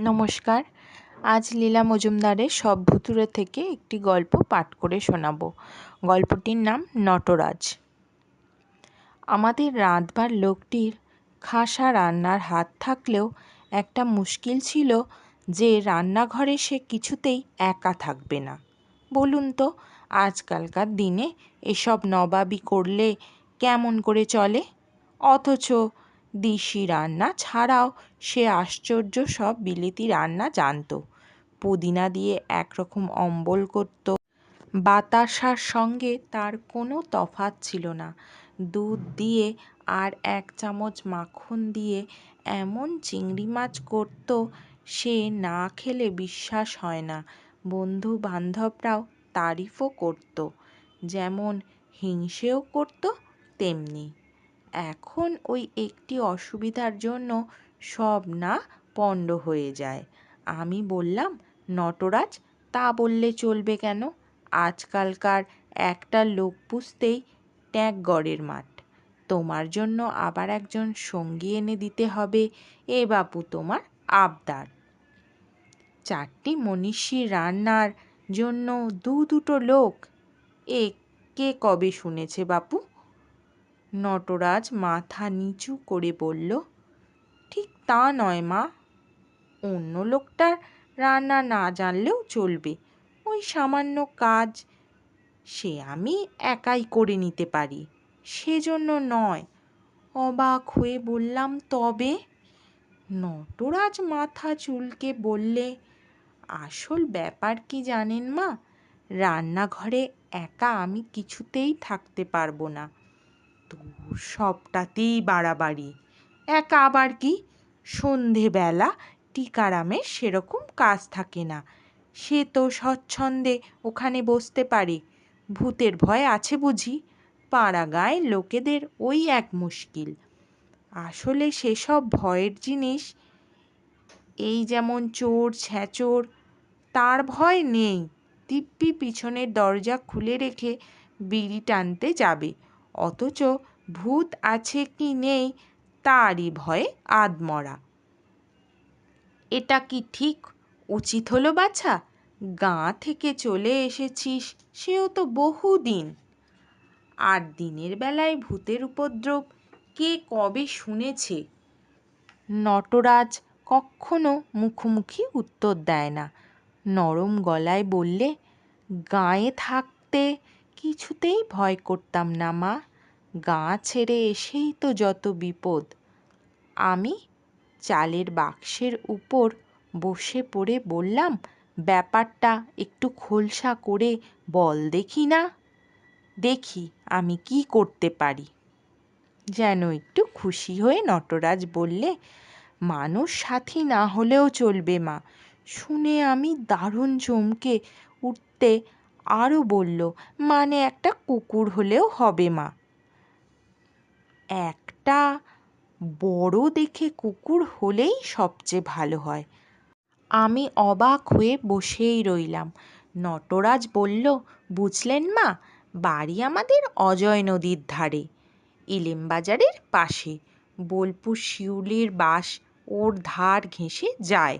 নমস্কার। আজ লীলা মজুমদারের সব ভুতুরে থেকে একটি গল্প পাঠ করে শোনাব। গল্পটির নাম নটরাজ। আমাদের রাঁধবার লোকটির খাসা রান্নার হাত থাকলেও একটা মুশকিল ছিল যে রান্নাঘরে সে কিছুতেই একা থাকবে না। বলুন তো, আজকালকার দিনে এসব নবাবি করলে কেমন করে চলে? অথচ দিশি রান্না ছাড়াও সে আশ্চর্য সব বিলেতি রান্না জানত। পুদিনা দিয়ে একরকম অম্বল করত। বাতাসার সঙ্গে তার কোনো তফাৎ ছিল না। দুধ দিয়ে আর এক চামচ মাখন দিয়ে এমন চিংড়ি মাছ করত, সে না খেলে বিশ্বাস হয় না। বন্ধু বান্ধবরাও তারিফও করত, যেমন হিংসেও করত, তেমনি। এখন ওই একটি অসুবিধার জন্য সব না পণ্ড হয়ে যায়। আমি বললাম, নটরাজ, তা বললে চলবে কেন? আজকালকার একটা লোক পুষতেই ট্যাঁকগড়ের মাঠ। তোমার জন্য আবার একজন সঙ্গী এনে দিতে হবে, এ বাপু তোমার আবদার। চারটি মনীষী রান্নার জন্য দু দুটো লোক। এ কে কবে শুনেছে বাপু? নটরাজ মাথা নিচু করে বলল, ঠিক তা নয় মা। অন্য লোকটার রান্না না জানলেও চলবে। ওই সামান্য কাজ সে আমি একাই করে নিতে পারি। সেজন্য নয় অবাক হয়ে বললাম, তবে নটরাজ মাথা চুলকে বললে, আসল ব্যাপার কি জানেন মা? রান্নাঘরে একা আমি কিছুতেই থাকতে পারব না। তো সবটাতেই বাড়াবাড়ি। একা আবার কি? সন্ধেবেলা টিকারামের সেরকম কাজ থাকে না। সে তো স্বচ্ছন্দে ওখানে বসতে পারে। ভূতের ভয় আছে বুঝি? পাড়া গাঁয়ের লোকেদের ওই এক মুশকিল। আসলে সেসব ভয়ের জিনিস, এই যেমন চোর, ছ্যাচোর, তার ভয় নেই। দিব্যি পিছনের দরজা খুলে রেখে বিড়ি টানতে যাবে। অথচ ভূত আছে কি নেই তারই ভয়ে আধমরা। এটা কি ঠিক? উচিত হলো বাছা। গাঁ থেকে চলে এসেছিস, সেও তো বহুদিন। আর দিনের বেলায় ভূতের উপদ্রব কে কবে শুনেছে? নটরাজ কখনো মুখোমুখি উত্তর দেয় না। নরম গলায় বললে, গাঁয়ে থাকতে কিছুতেই ভয় করতাম না, মা। গা ছেড়ে এসেই তো যত বিপদ। আমি চালের বাক্সের উপর বসে পড়ে বললাম, ব্যাপারটা একটু খোলসা করে বল দেখি না। দেখি আমি কি করতে পারি। যেন একটু খুশি হয়ে নটরাজ বললে, মানুষ সাথী না হলেও চলবে, মা। শুনে আমি দারুণ চমকে উঠতে আরও বলল মানে একটা কুকুর হলেও হবে মা। একটা বড় দেখে কুকুর হলেই সবচেয়ে ভালো হয়। আমি অবাক হয়ে বসেই রইলাম। নটরাজ বলল, বুঝলেন মা, বাড়ি আমাদের অজয় নদীর ধারে, ইলেমবাজারের পাশে। বোলপুর শিউলির বাস ওর ধার ঘেঁষে যায়।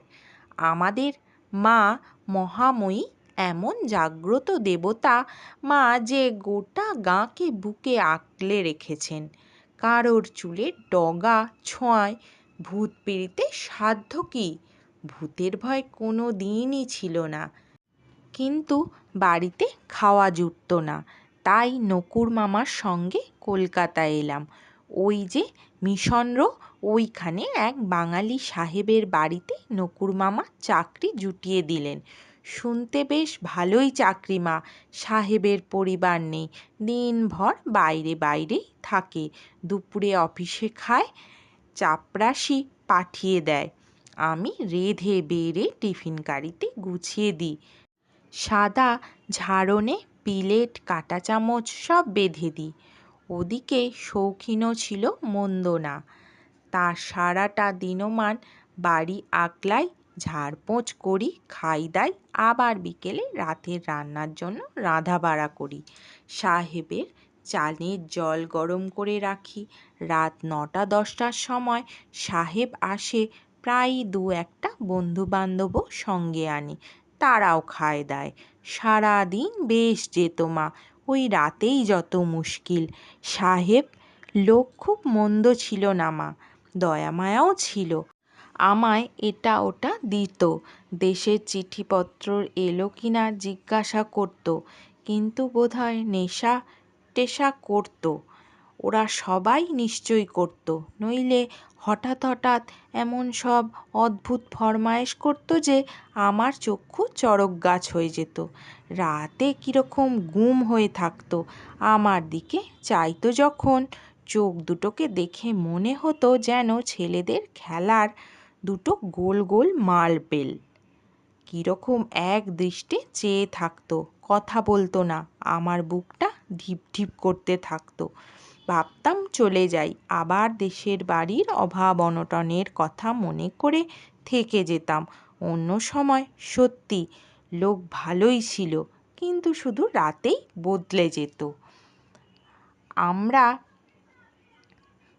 আমাদের মা মহাময়ী এমন জাগ্রত দেবতা মা যে গোটা গাঁকে বুকে আঁকলে রেখেছেন। কারোর চুলের ডগা, ছোঁয়ায় ভূত পেরিতে সাধ্য কী? ভূতের ভয় কোনো দিনই ছিল না। কিন্তু বাড়িতে খাওয়া জুটত না। তাই নকুর মামার সঙ্গে কলকাতা এলাম। ওই যে মিশন ওইখানে এক বাঙালি সাহেবের বাড়িতে নকুর মামা চাকরি জুটিয়ে দিলেন। শুনতে বেশ ভালোই চাকরি মা। সাহেবের পরিবার নেই। দিনভর বাইরে বাইরেই থাকে। দুপুরে অফিসে খায় চাপরাশি পাঠিয়ে দেয়। আমি রেঁধে বেড়ে টিফিন কারিতে গুছিয়ে দিই। সাদা ঝাড়নে পিলেট, কাঁটা চামচ সব বেঁধে দিই। ওদিকে শৌখিনও ছিল মন্দ না। তা সারাটা দিনমান বাড়ি আগলাই ঝাড়পোঁছ করি, খাই দাই, আবার বিকেলে রাতের রান্নার জন্য রাঁধা-বাড়া করি। সাহেবের চালের জল গরম করে রাখি। রাত নটা দশটার সময় সাহেব আসে, প্রায়ই দু একটা বন্ধু বান্ধবও সঙ্গে আনি। তারাও খায় দায়। সারাদিন বেশ যেত মা, ওই রাতেই যত মুশকিল। সাহেব লোক খুব মন্দ ছিল না মা, দয়া মায়াও ছিল। আমায় এটা ওটা দিত। দেশের চিঠিপত্র এলো কি না জিজ্ঞাসা করতো, কিন্তু বোধহয় নেশা টেশা করতো। ওরা সবাই নিশ্চয়ই করতো, নইলে হঠাৎ হঠাৎ এমন সব অদ্ভুত ফরমায়েশ করতো যে আমার চক্ষু চড়ক গাছ হয়ে যেত। রাতে কীরকম গুম হয়ে থাকতো, আমার দিকে চাইতো যখন। চোখ দুটোকে দেখে মনে হতো যেন ছেলেদের খেলার দুটো গোল গোল মার্বেল কীরকম এক দৃষ্টে চেয়ে থাকতো, কথা বলতো না, আমার বুকটা ঢিপ ঢিপ করতে থাকতো। ভাবতাম চলে যাই, আবার দেশের বাড়ির অভাব অনটনের কথা মনে করে থেকে যেতাম। অন্য সময় সত্যি লোক ভালোই ছিল, কিন্তু শুধু রাতেই বদলে যেত। আমরা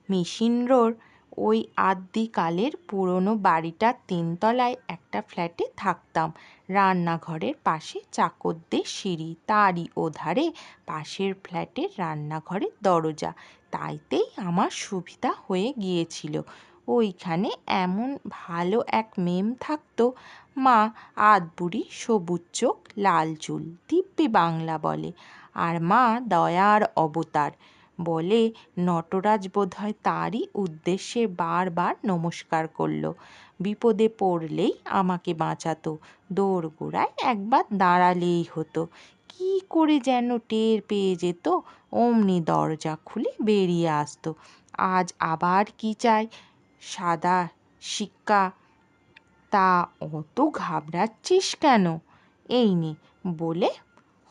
মিশন রোড ওই আদ্যিকালের পুরনো বাড়িটার তিনতলায় একটা ফ্ল্যাটে থাকতাম। রান্নাঘরের পাশে চাকরদের সিঁড়ি, তারই ওধারে পাশের ফ্ল্যাটের রান্নাঘরের দরজা। তাইতেই আমার সুবিধা হয়ে গিয়েছিল। ওইখানে এমন ভালো এক মেম থাকতো, মা আদবুড়ি সবুজ চোখ, লাল চুল, দিব্যি বাংলা বলে, আর মা দয়ার অবতার। বলে নটরাজ বোধহয় তারই উদ্দেশ্যে বারবার নমস্কার করল। বিপদে পড়লেই আমাকে বাঁচাতো। দোরগোড়ায় একবার দাঁড়ালেই হতো। কী করে যেন টের পেয়ে যেত, অমনি দরজা খুলে বেরিয়ে আসতো। আজ আবার কি চাই? সাদা শিক্কা, তা অত ঘাবড়াচ্ছিস কেন? এই নে, বলে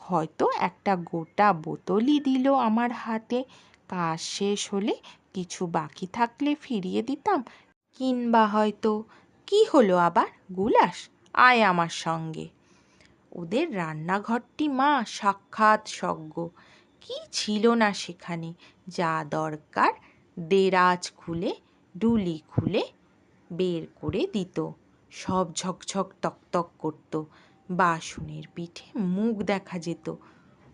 হয়তো একটা গোটা বোতলই দিল আমার হাতে। কাজ শেষ হলে কিছু বাকি থাকলে ফিরিয়ে দিতাম, কিংবা হয়তো কি হলো আবার গুলাস? আয় আমার সঙ্গে। ওদের রান্নাঘরটি মা সাক্ষাৎ স্বর্গ কি ছিল না সেখানে? যা দরকার দেরাজ খুলে, ডুলি খুলে বের করে দিত। সব ঝকঝক তকতক করত। বাসনের পিঠে মুখ দেখা যেত।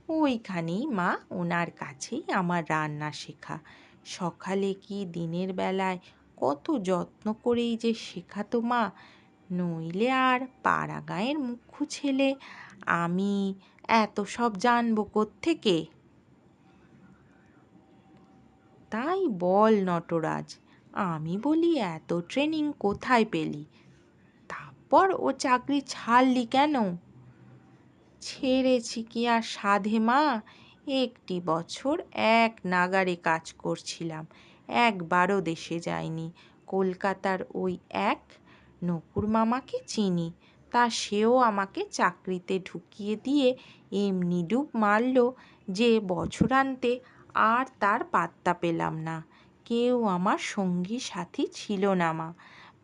ওইখানেই মা ওনার কাছেই আমার রান্না শেখা। সকালে কি দিনের বেলায় কত যত্ন করেই যে শেখাতো মা, নইলে আর পাড়া গাঁয়ের মুখ্য ছেলে, আমি এত সব জানব কোত্থেকে? তাই বল নটরাজ, আমি বলি এত ট্রেনিং কোথায় পেলি? তারপর ও চাকরি ছাড়লি কেন? ছেড়েছি কি আর সাধে মা? একটি বছর এক নাগারে কাজ করছিলাম, একবারও দেশে যাইনি। কলকাতার ওই এক নকুর মামাকে চিনি, তা সেও আমাকে চাকরিতে ঢুকিয়ে দিয়ে এমনি ডুব মারল যে বছরান্তে আর তার পাত্তা পেলাম না। কেউ আমার সঙ্গী সাথী ছিল না মা।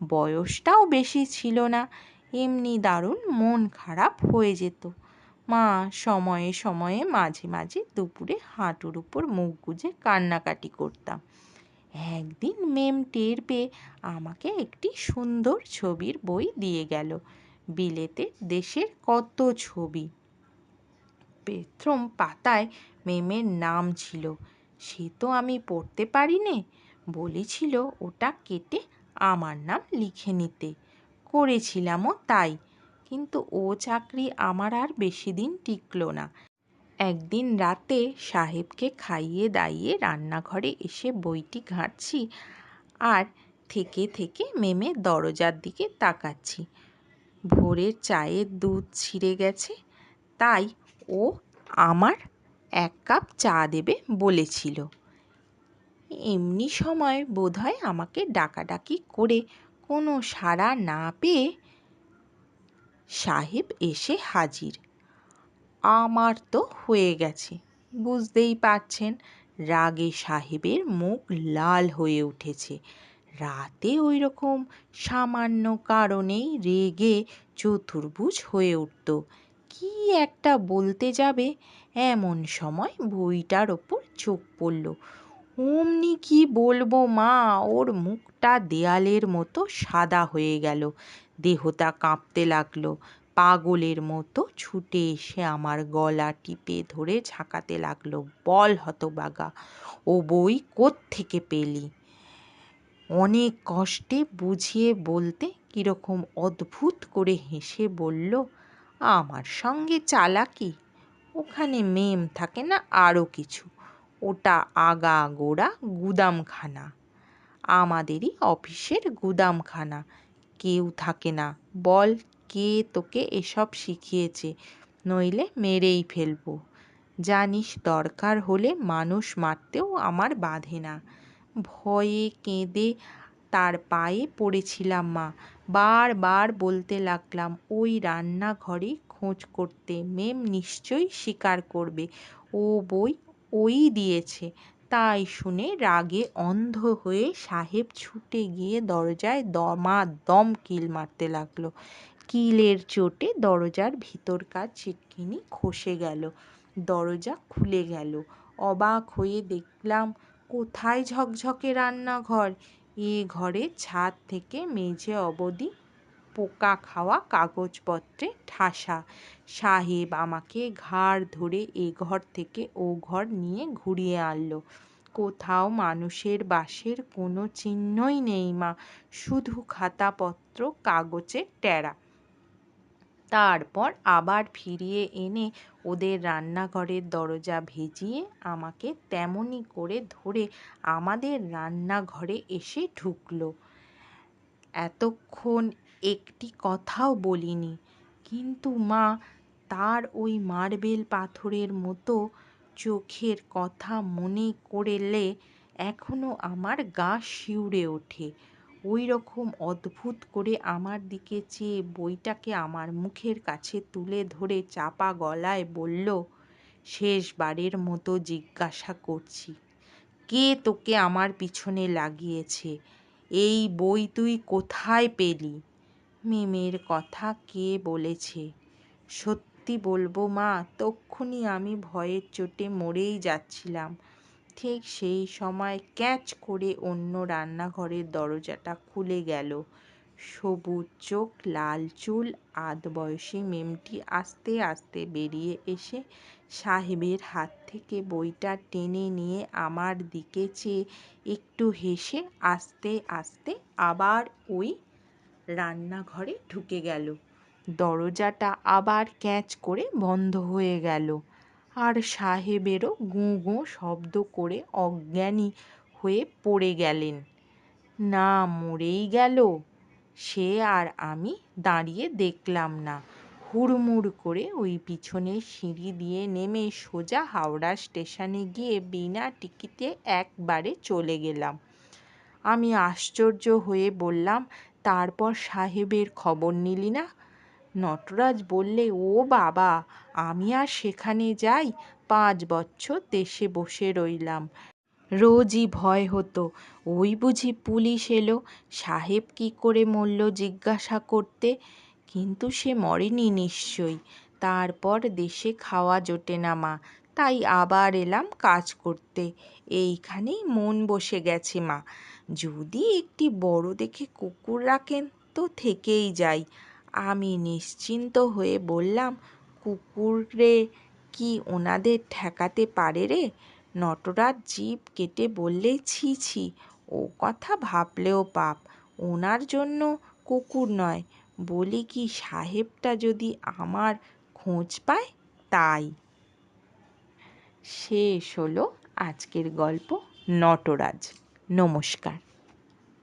বয়সটাও বেশি ছিল না। এমনি দারুণ মন খারাপ হয়ে যেত। মা সময়ে সময়ে মাঝে মাঝে দুপুরে হাঁটুর উপর মুখ গুজে কান্নাকাটি করতাম। একদিন মেম টের পেয়ে আমাকে একটি সুন্দর ছবির বই দিয়ে গেল। বিলেতের দেশের কত ছবি। প্রথম পাতায় মেমের নাম ছিল। সে তো আমি পড়তে পারি নে বলেছিল, ওটা কেটে আমার নাম লিখে নিতে। করেছিলামও তাই। কিন্তু ও চাকরি আমার আর বেশি দিন টিকলো না। একদিন রাতে সাহেবকে খাইয়ে দাইয়ে রান্নাঘরে এসে বইটি ঘাঁটছি আর থেকে থেকে মেমে দরজার দিকে তাকাচ্ছি। ভোরের চায়ের দুধ ছিঁড়ে গেছে। তাই ও আমার এক কাপ চা দেবে বলেছিল। এমনি সময় বোধহয় আমাকে ডাকাডাকি করে কোনো সাড়া না পেয়ে সাহেব এসে হাজির। আমার তো হয়ে গেছে, বুঝতেই পারছেন, রাগে সাহেবের মুখ লাল হয়ে উঠেছে। রাতে ওই রকম সামান্য কারণেই রেগে চতুর্ভুজ হয়ে উঠত। কি একটা বলতে যাবে, এমন সময় বইটার ওপর চোখ পড়ল। অমনি কি বলব মা? ওর মুখটা দেয়ালের মতো সাদা হয়ে গেল। দেহটা কাঁপতে লাগল। পাগলের মতো ছুটে এসে আমার গলা টিপে ধরে ঝাঁকাতে লাগল। বল হতবাগা, ও বই থেকে পেলি? অনেক কষ্টে বুঝিয়ে বলতে কীরকম অদ্ভুত করে হেসে বলল, আমার সঙ্গে চালাকি? ওখানে মেম থাকে না আরও কিছু। ওটা আগা গোড়া গুদামখানা। আমাদেরই অফিসের গুদামখানা। কেউ থাকে না। বল কে তোকে এসব শিখিয়েছে, নইলে মেরেই ফেলব। জানিস দরকার হলে মানুষ মারতেও আমার বাধে না। ভয়ে কেঁদে তার পায়ে পড়েছিলাম মা। বারবার বলতে লাগলাম, ওই রান্নাঘরে খোঁজ করতে। মেম নিশ্চয়ই স্বীকার করবে। ও বই ওই দিয়েছে। তাই শুনে রাগে অন্ধ হয়ে সাহেব ছুটে গিয়ে দরজায় দমাদম কিল মারতে লাগল। কিলের চোটে দরজার ভিতরকার ছিটকিনি খসে গেল। দরজা খুলে গেল। অবাক হয়ে দেখলাম, কোথায় ঝকঝকে রান্নাঘর? এ ঘরে ছাদ থেকে মেঝে অবধি পোকা খাওয়া কাগজপত্রে ঠাসা। সাহেব আমাকে ঘাড় ধরে এ ঘর থেকে ও ঘর নিয়ে ঘুরিয়ে আনলো। কোথাও মানুষের বাসের কোনো চিহ্নই নেই, মা। শুধু খাতাপত্র, কাগজের টেরা। তারপর আবার ফিরিয়ে এনে ওদের রান্নাঘরের দরজা ভেজিয়ে আমাকে তেমনি করে ধরে আমাদের রান্নাঘরে এসে ঢুকলো। এতক্ষণ একটি কথাও বলিনি। কিন্তু মা, তার ওই মার্বেল পাথরের মতো চোখের কথা মনে করলে এখনও আমার গা শিউরে ওঠে। ওই রকম অদ্ভুত করে আমার দিকে চেয়ে বইটাকে আমার মুখের কাছে তুলে ধরে চাপা গলায় বলল, শেষবারের মতো জিজ্ঞাসা করছি, কে তোকে আমার পিছনে লাগিয়েছে? এই বই তুই কোথায় পেলি? মেমের কথা কে বলেছে? সত্যি বলব মা, তক্ষুনি আমি ভয়ের চোটে মরেই যাচ্ছিলাম। ঠিক সেই সময় ক্যাচ করে অন্য রান্নাঘরের দরজাটা খুলে গেল। সবুজ চোখ, লাল চুল, আধ বয়সী মেমটি আস্তে আস্তে বেরিয়ে এসে সাহেবের হাত থেকে বইটা টেনে নিয়ে আমার দিকে চেয়ে একটু হেসে আস্তে আস্তে আবার ওই রান্নাঘরে ঢুকে গেল। দরজাটা আবার ক্যাচ করে বন্ধ হয়ে গেল। আর সাহেবেরও গুঁ গুঁ শব্দ করে অজ্ঞানী হয়ে পড়ে গেলেন। না, মরেই গেল। সে আর আমি দাঁড়িয়ে দেখলাম না। হুড়মুড় করে ওই পিছনের সিঁড়ি দিয়ে নেমে সোজা হাওড়া স্টেশনে গিয়ে বিনা টিকিটে একবারে চলে গেলাম। আমি আশ্চর্য হয়ে বললাম তারপর সাহেবের খবর নিলি না? নটরাজ বললে, ও বাবা, আমি আর সেখানে যাই, পাঁচ বছর দেশে বসে রইলাম। রোজই ভয় হতো। ওই বুঝি পুলিশ এলো। সাহেব কি করে মরল জিজ্ঞাসা করতে? কিন্তু সে মরেনি নিশ্চয়ই। তারপর দেশে খাওয়া জোটে না মা। তাই আবার এলাম কাজ করতে। এইখানেই মন বসে গেছে মা। যদি একটি বড় দেখে কুকুর রাখেন, তো থেকেই যাই। আমি নিশ্চিন্ত হয়ে বললাম, কুকুরে কি ওনাদের ঠেকাতে পারে রে? নটরাজ জিভ কেটে বললে, ছি ছি, ও কথা ভাবলেও পাপ। ওনার জন্য কুকুর নয়। বলি কি সাহেবটা যদি আমার খোঁজ পায়, তাই। শেষ হলো আজকের গল্প নটরাজ। নমস্কার।